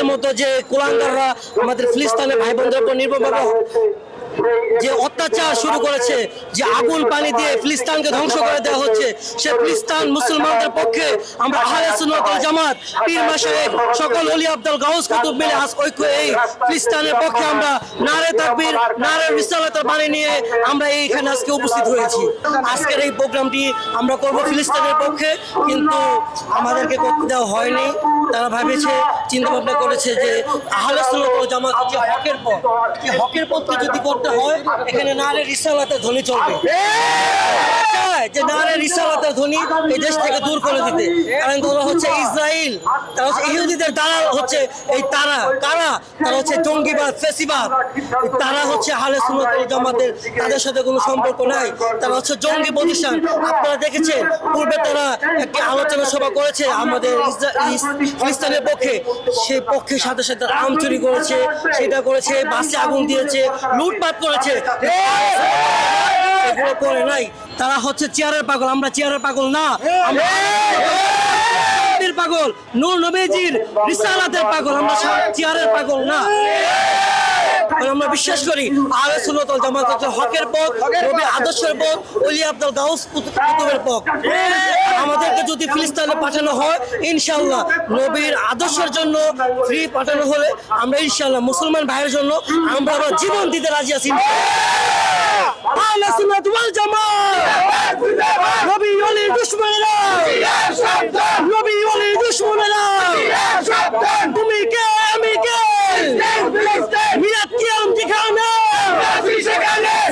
ইসরায়েলের মতো যে কুলাঙ্গাররা আমাদের ফিলিস্তানের ভাই বোনদের উপর নির্ভরভাবে যে অত্যাচার শুরু করেছে, যে আগুন পানি দিয়ে ফিলিস্তানকে ধ্বংস করে দেওয়া হচ্ছে, সে ফিলিস্তান মুসলমানদের পক্ষে আমরা আহলে সুন্নাত জামাত পীর মাশায়েখ সকল ওলি আব্দুল গাউস কুতুব মিলে আজ ঐক্য এই ফিলিস্তানের পক্ষে আমরা নারে তাকবীর নারে রিসালাতের বাণী নিয়ে আমরা এইখানে আজকে উপস্থিত হয়েছি। আজকের এই প্রোগ্রামটি আমরা করব ফিলিস্তানের পক্ষে, কিন্তু আমাদেরকে করতে দেওয়া হয়নি। তারা ভাবেছে চিন্তা ভাবনা করেছে যে আহলে জামাত যে হকের পথ? হকের পথকে যদি করতে হয়, এখানে না রে রিসালাতে ধ্বনি চলবে। চায় যে নারে রিসালাতের ধ্বনি এই দেশ থেকে দূর করে দিতে। কারণ তারা হচ্ছে ইসরায়েল তারা হচ্ছে ইহুদিদের দ্বারা হচ্ছে এই তারা। কারা? তারা হচ্ছে জঙ্গিবাদ, ফেসিবাদ। তারা হচ্ছে হালে সুন্নত জামাতের, তাদের সাথে কোনো সম্পর্ক নাই। তারা হচ্ছে জঙ্গি প্রতিষ্ঠান। আপনারা দেখেছেন, পূর্বে তারা একটি আলোচনা সভা করেছে আমাদের ফিলিস্তিনের পক্ষে। সেই পক্ষের সাথে সাথে আম চুরি করেছে, সেটা করেছে, বাসে আগুন দিয়েছে, লুটপাট করেছে। এগুলো করে নাই। তারা হচ্ছে চেয়ারের পাগল আমরা চেয়ারের পাগল না। আমরা পাগল নূর নবীজির রিসালাতের পাগল আমরা চেয়ারের পাগল না। আমরা বিশ্বাস করি আলে সুন্নাত ওয়াল জামাত হচ্ছে হকের পথ নবীর আদর্শের পথ ওলি আব্দুল গাউস কুতুব- কুতুবের পথ। আমাদেরকে যদি ফিলিস্তিনে পাঠানো হয় ইনশাআল্লাহ নবীর আদর্শের জন্য ফ্রি পাঠানো হলে আমরা ইনশাআল্লাহ মুসলমান ভাইয়ের জন্য আমরা জীবন দিতে রাজি আছি আহলে সুন্নাত ওয়াল জামাত। নবী ওলি দুশমনেরা। নবী ওলি দুশমনেরা। তুমি কে? আমি কে? মিয়াত কিয়াম যেখানে।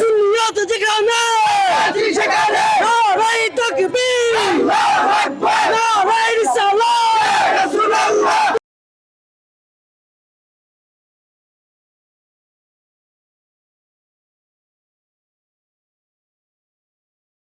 সুন্নিয়ত যেখানে। সেখানে।